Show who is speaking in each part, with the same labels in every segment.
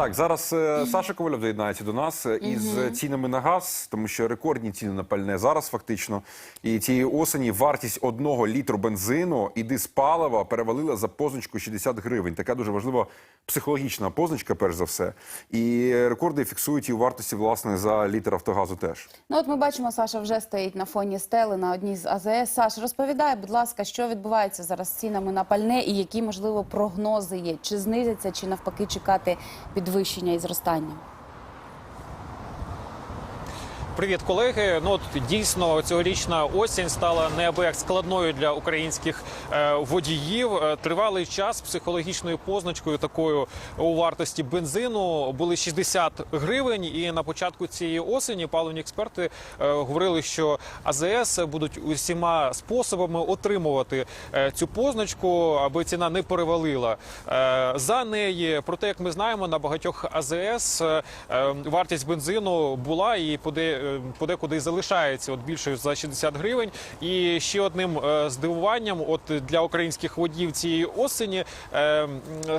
Speaker 1: Так, зараз е, Саша Ковальов доєднається до нас е, із цінами на газ, тому що рекордні ціни на пальне зараз фактично. І цієї осені вартість одного літру бензину і диспалива перевалила за позначку 60 гривень. Така дуже важлива психологічна позначка, перш за все. І рекорди фіксують і у вартості власне за літр Автогазу теж.
Speaker 2: Ну от ми бачимо, Саша вже стоїть на фоні стели на одній з АЗС. Саш, розповідай, будь ласка, що відбувається зараз з цінами на пальне і які можливо прогнози є? Чи знизяться, чи навпаки чекати підвищення і зростання?
Speaker 3: Привіт, колеги. Ну от дійсно цьогорічна осінь стала неабияк складною для українських е, водіїв. Е, Тривалий час психологічною позначкою такою у вартості бензину були 60 гривень. І на початку цієї осені паливні експерти е, говорили, що АЗС будуть усіма способами отримувати цю позначку, аби ціна не перевалила за неї. Проте, як ми знаємо, на багатьох АЗС вартість бензину була і поде, е, подекуди залишається от більше за 60 гривень. І ще одним е, здивуванням, от для українських водіїв цієї осені е,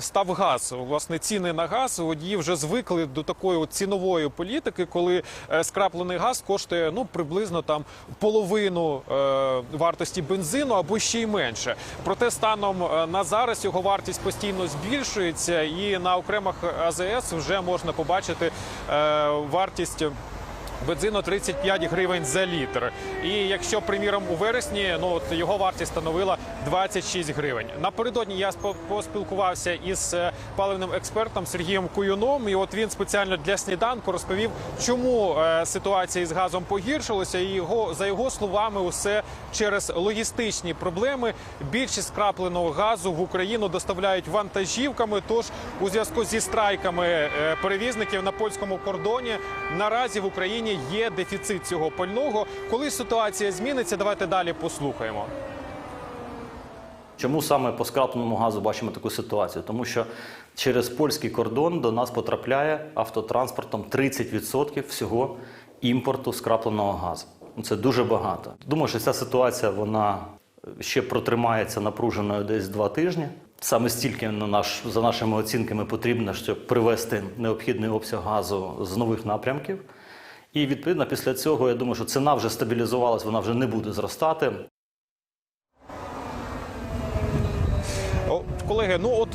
Speaker 3: став газ. Власне, ціни на газ водії вже звикли до такої от цінової політики, коли е, скраплений газ коштує ну приблизно там половину вартості бензину або ще й менше. Проте станом на зараз його вартість постійно збільшується, і на окремих АЗС вже можна побачити вартість. Бензину 35 гривень за літр. І якщо, приміром, у вересні ну от його вартість становила 26 гривень. Напередодні я поспілкувався із е, паливним експертом Сергієм Куюном. І от він спеціально для сніданку розповів, чому е, ситуація із газом погіршилася. І його за його словами, усе через логістичні проблеми. Більшість скрапленого газу в Україну доставляють вантажівками. Тож у зв'язку зі страйками е, перевізників на польському кордоні наразі в Україні є дефіцит цього пального. Коли ситуація зміниться, давайте далі послухаємо.
Speaker 4: Чому саме по скрапленому газу бачимо таку ситуацію? Тому що через польський кордон до нас потрапляє автотранспортом 30% всього імпорту скрапленого газу. Ну, Це дуже багато. Думаю, що ця ситуація вона ще протримається напруженою десь два тижні. Саме стільки на наш, за нашими оцінками потрібно, щоб привести необхідний обсяг газу з нових напрямків. І відповідно після цього я думаю, що ціна вже стабілізувалась, вона вже не буде зростати.
Speaker 3: Колеги, ну от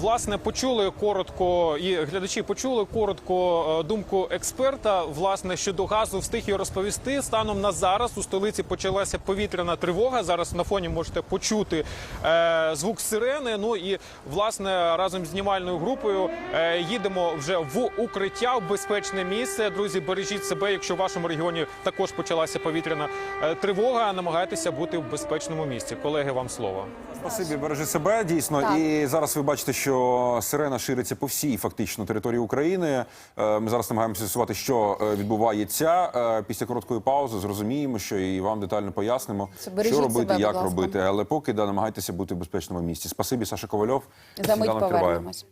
Speaker 3: власне почули коротко, і глядачі почули коротко е, думку експерта. Власне щодо газу встиг її розповісти. Станом на зараз у столиці почалася повітряна тривога. Зараз на фоні можете почути е, звук сирени. Ну і власне разом з знімальною групою е, їдемо вже в укриття в безпечне місце. Друзі, бережіть себе. Якщо в вашому регіоні також почалася повітряна е, тривога, намагайтеся бути в безпечному місці. Колеги, вам слово.
Speaker 1: Спасибі, бережи себе дійсно.
Speaker 2: Так.
Speaker 1: І зараз ви бачите, що сирена шириться по всій фактично території України. Е, Ми зараз намагаємося з'ясувати, що е, відбувається. Е, Після короткої паузи зрозуміємо, що і вам детально пояснимо,
Speaker 2: бережіть
Speaker 1: що робити,
Speaker 2: себе,
Speaker 1: як робити. Але поки да, намагайтеся бути в безпечному місці. Спасибі, Саша Ковальов.
Speaker 2: За мить повернемось.